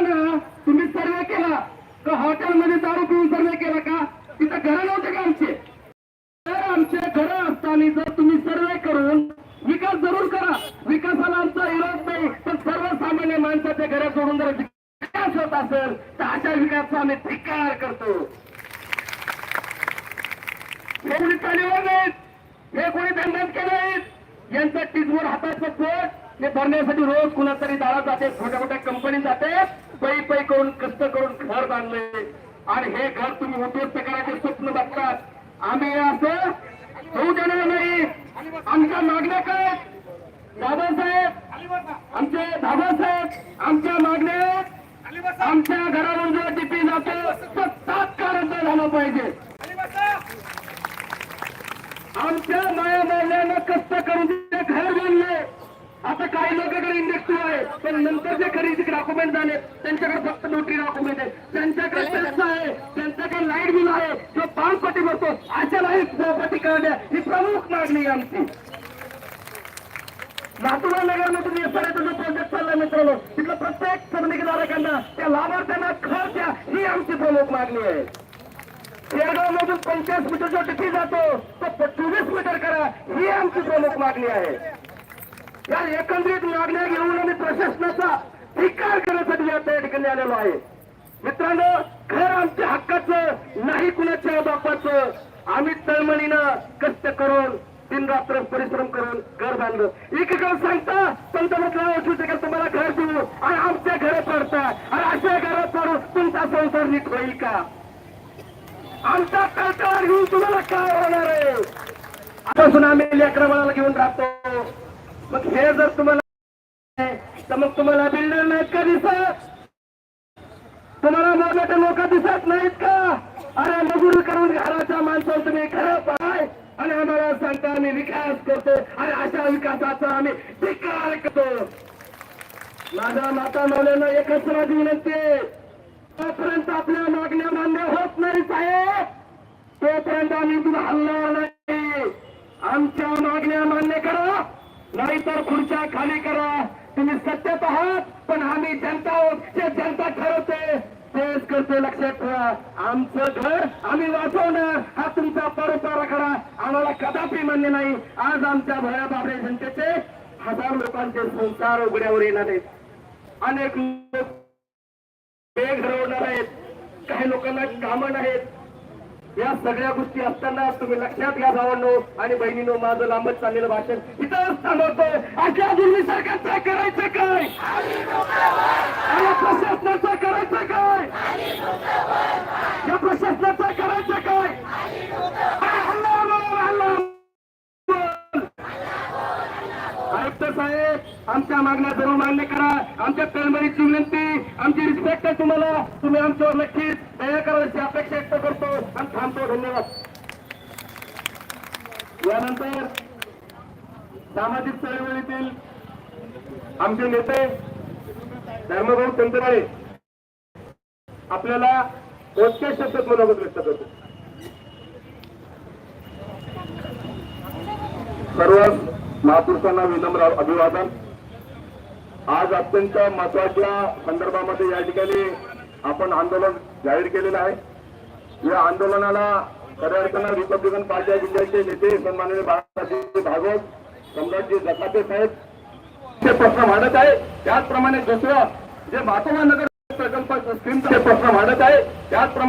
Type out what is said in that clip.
ना तुम्ही सर्वे केला. का हॉटेलमध्ये दारू पिऊन सर्वे केला का? तिथं घरं नव्हते का आमचे? तर आमचे घरं असताना जर तुम्ही सर्वे करून विकास जरूर करा. विकासाला आमचा विरोध नाही. तर सर्वसामान्य माणसाच्या घरा सोडून जर विकास होत असेल तर अशा विकासचा आम्ही धिक्कार करतो. एवढी नाहीत. हे कोणी दंडन केले आहेत यांचा टिजवर हाताचं पोट. हे भरण्यासाठी रोज कुणातरी दारात जाते छोट्या मोठ्या कंपनी जाते. पै पै करून कष्ट करून घर बांधले आणि हे घर तुम्ही उद्ध्वस्त करायचे स्वप्न बघतात. आम्ही असं होऊ देणार नाही. आमच्या मागण्या काय? बाबासाहेब आमचे बाबासाहेब आमच्या मागण्या आमच्या घरावर जो टिपी जातो. तो तात्काळ रद्द झाला पाहिजे. आमच्या माया मारल्यानं कष्ट करून लोकांकडे इंडेक्स आहे. पण नंतर जे खरेदी डॉक्युमेंट झाले त्यांच्याकडे फक्त नोटरी डॉक्युमेंट आहे. त्यांच्याकडे टॅक्स आहे. त्यांच्याकडे लाइट बिल आहे. जो पाच कोटी भरतो अशा लाइट प्रॉपर्टी काढल्या. ही प्रमुख मागणी आहे आमची. लातूर नगरमध्ये एसआरचा जो प्रोजेक्ट चाललाय मित्रांनो तिथलं प्रत्येक संबंधितधारकांना त्या लाभार्थ्यांना खर द्या. ही आमची प्रमुख मागणी आहे. शेरगाव मधून पंचाळीस मीटर जो टिकी जातो. तो चोवीस मीटर करा. ही आमची प्रमुख मागणी आहे. एकंदरीत मागण्या घेऊन आम्ही प्रशासनाचा धिक्कार करण्यासाठी या त्या ठिकाणी आलेलो आहे. मित्रांनो घर आमच्या हक्काचं नाही कुणाच्या बापाचं. आम्ही तळमळीनं कष्ट करून दिन रात्र परिश्रम करून घर बांधलं. एकीकडे सांगता पंतप्रधान का तुम्हाला घर देऊ. आणि आमच्या घरात पडता आणि अशा घरात पडून तुमचा संसार नीट होईल का? आमचा कळकार घेऊन तुम्हाला काय होणार आहे? आतापासून आम्ही लेकरा घेऊन राहतो. मग हे जर तुम्हाला तर मग तुम्हाला बिल्डर नाहीत का दिसत? तुम्हाला मोठमोठे लोक दिसत नाहीत का? अरे मजूर करून घराच्या माणसाला तुम्ही खरं पाहाय आणि आम्हाला सांगता आम्ही विकास करतो आणि अशा विकासाचा आम्ही धिक्कार करतो. माझ्या माता मौल्यांना एकच माझी विनंती तोपर्यंत आपल्या मागण्या मान्य होत नाही साहेब. तोपर्यंत आम्ही तुला हल्ला नाही. आमच्या मागण्या मान्य करा. नाहीतर खुर्च्या खाली करा. तुम्ही सत्यात आहात पण आम्ही जनता आहोत. जे जनता ठरवते तेच करते. लक्षात ठेवा. आमचं घर आम्ही वाचवणार. हा तुमचा परोपरा करा आम्हाला कदापि मान्य नाही. आज आमच्या भया बाबरे जनतेचे हजार लोकांचे संसार उघड्यावर येणार आहेत. अनेक लोक ते आहेत. काही लोकांना कामं नाहीत. या सगळ्या गोष्टी असताना तुम्ही लक्षात घ्या भावांनो आणि बहिणीनो माझं लांबच चाललेलं भाषण इथं थांबवतो. अशा दुर्मी सरकारचं करायचं काय? या प्रशासनाचं करायचं काय या प्रशासनाचं करायचं काय हल्ला बोल, हल्ला बोल. आयुक्त साहेब आमच्या मागण्या जरूर मान्य करा. आमच्या तळमळीची विनंती आमची रिस्पेक्ट आहे तुम्हाला. तुम्ही आमच्यावर नक्कीच दया करायची अपेक्षा व्यक्त करतो आणि थांबतो. धन्यवाद. यानंतर सामाजिक चळवळीतील आमचे नेते धर्मभाऊ चंद्रवाळे आपल्याला कोणत्या शब्दात मनोगत व्यक्त करतो. सर्व महापुरुषांना विनम्र अभिवादन. आज अत्यंत महत्त्वाच्या संदर्भामध्ये या ठिकाणी आपण आंदोलन जाहीर केलेलं आहे. या आंदोलनाला खऱ्या अर्थानं रिपब्लिकन पार्टी ऑफ इंडियाचे नेते सन्माननीय बाळासाहेब भागवत सम्राटजी जकाते साहेब ते प्रश्न मांडत आहे. त्याचप्रमाणे दुसरं जे महात्मा नगर प्रकल्प स्कीमचे प्रश्न मांडत आहे. त्याचप्रमाणे